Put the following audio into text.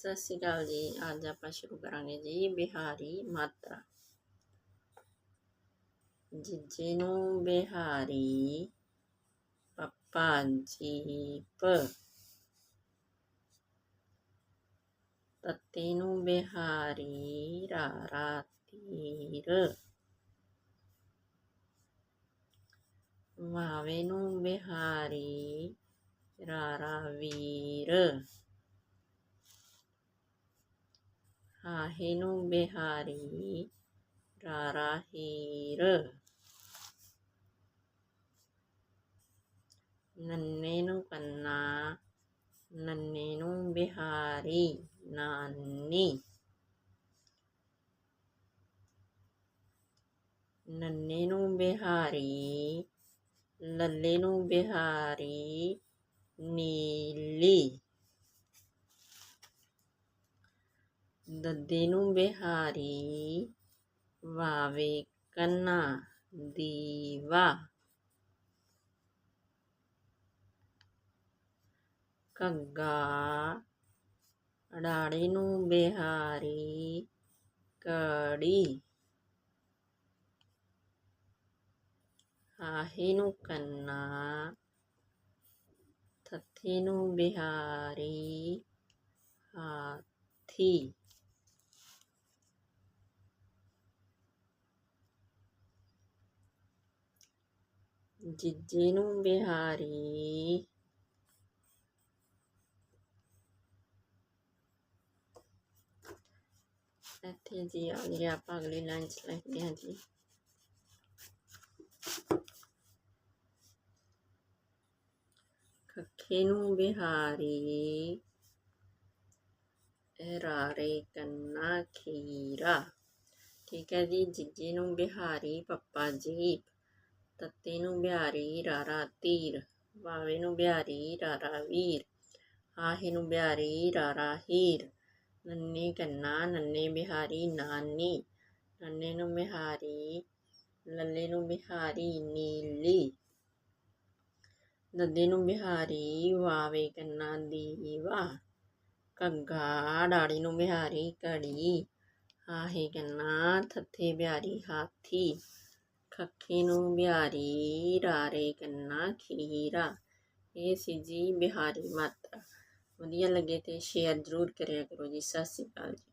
ਸਤਿ ਸ਼੍ਰੀ ਅਕਾਲ ਜੀ। ਅੱਜ ਆਪਾਂ ਸ਼ੁਰੂ ਕਰਾਂਗੇ ਜੀ ਬਿਹਾਰੀ ਮਾਤਰਾ। ਜਿੱਜੇ ਨੂੰ ਬਿਹਾਰੀ ਪੱਪਾ ਜੀਪ ਤੱਤੇ ਨੂੰ ਬਿਹਾਰੀ ਰਾ ਤੀਰ ਵਾਵੇ ਨੂੰ ਬਿਹਾਰੀ ਰਾਰਾ ਵੀਰ ਹਾਹੇ ਨੂੰ ਬਿਹਾਰੀ ਰਾਰਾ ਹੀਰ। ਨੰਨੇ ਨੂੰ ਕੰਨਾ ਨੰਨੇ ਨੂੰ ਬਿਹਾਰੀ ਨਾਨੀ। ਨੰਨੇ ਨੂੰ ਬਿਹਾਰੀ ਲੱਲੇ ਨੂੰ ਬਿਹਾਰੀ ਨੀਲੀ। ਨੂੰ ਬਿਹਾਰੀ ਵਾਵੇ ਕੰਨਾ ਦੀਵਾ ਘੱਗਾ ਅਡਾੜੇ ਨੂੰ ਬਿਹਾਰੀ ਕੜੀ ਹਾਹੇ ਨੂੰ ਕੰਨਾ ਥੱਥੇ ਨੂੰ ਬਿਹਾਰੀ ਹਾਥੀ ਜੀਜੇ ਨੂੰ ਬਿਹਾਰੀ ਇੱਥੇ ਜੀ, ਆ ਗਿਆ ਆਪਾਂ ਅਗਲੀ ਲਾਈਨ ਚ ਲਿਖਦੇ ਹਾਂ ਜੀ। ਖੱਖੇ ਨੂੰ ਬਿਹਾਰੀ ਰਾਰੇ ਕੰਨਾ ਖੀਰਾ। ਠੀਕ ਹੈ ਜੀ, ਜੀਜੇ ਨੂੰ ਬਿਹਾਰੀ ਪੱਪਾ ਜੀਪ ਤੱਤੇ ਨੂੰ ਬਿਹਾਰੀ, ਰਾਰਾ ਤੀਰ ਵਾਵੇ ਨੂੰ ਬਿਹਾਰੀ, ਰਾਰਾ, ਵੀਰ, ਆਹੇ ਨੂੰ ਬਿਹਾਰੀ, ਰਾਰਾ, ਹੀਰ, ਨੰਨੇ, ਕੰਨਾ, ਨੰਨੇ, ਬਿਹਾਰੀ, ਨਾਨੀ, ਨੰਨੇ ਨੂੰ ਬਿਹਾਰੀ ਲੱਲੇ ਨੂੰ ਬਿਹਾਰੀ, ਨੀਲੀ ਦੱਦੇ ਨੂੰ ਬਿਹਾਰੀ, ਵਾਵੇ, ਕੰਨਾ, ਦੀਵਾ ਘੱਗਾ ਡਾੜੀ ਨੂੰ ਬਿਹਾਰੀ, ਘੜੀ, ਆਹੇ, ਕੰਨਾ, ਥੱਥੇ ਬਿਹਾਰੀ, ਹਾਥੀ ਖੱਖੇ ਨੂੰ ਬਿਹਾਰੀ ਰਾਰੇ ਕੰਨਾ ਖੀਰਾ। ਇਹ ਸੀ ਜੀ ਬਿਹਾਰੀ ਮਾਤਰਾ। ਵਧੀਆ ਲੱਗੇ ਤੇ ਸ਼ੇਅਰ ਜ਼ਰੂਰ ਕਰਿਆ ਕਰੋ ਜੀ। ਸਤਿ ਸ਼੍ਰੀ ਅਕਾਲ ਜੀ।